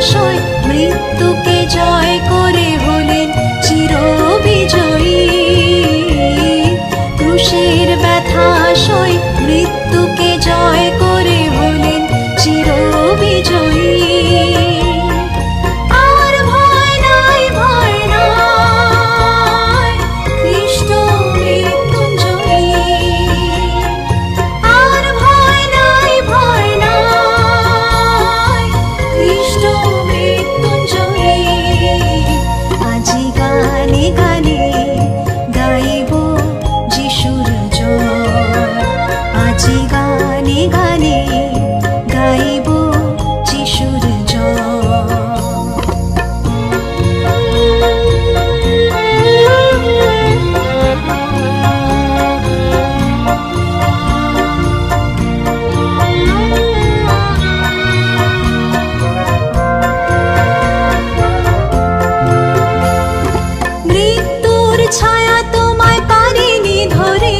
show you গানে ছায়া তোমায় পারিনি ধরে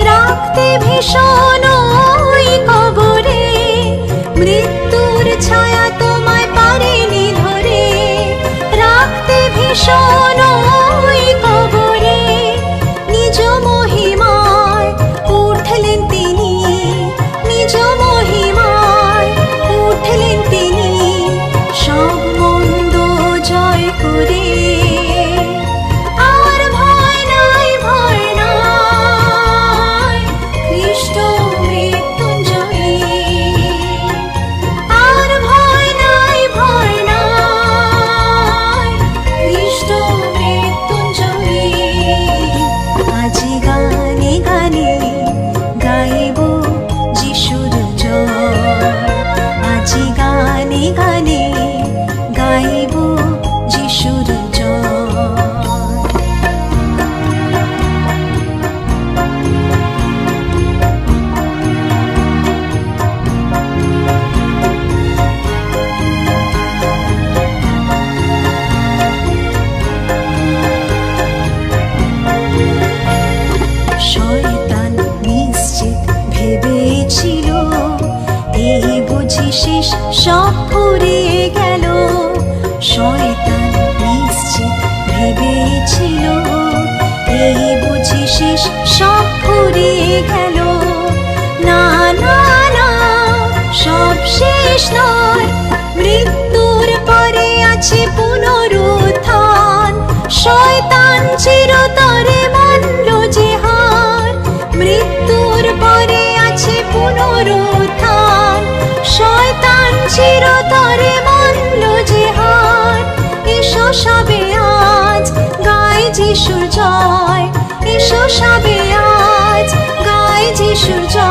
রাখতে ভীষণ 说 জিনিস সব ফুরিয়ে গেল। শয়তান নিশ্চিত ভেবেছিল এই বুঝি শেষ সব ফুরিয়ে গেল। না না না, সব শেষ নয়, মৃত্যুর পরে আছে পুনর যিশুর জয় এসো সবে আজ গাই যিশুর জয়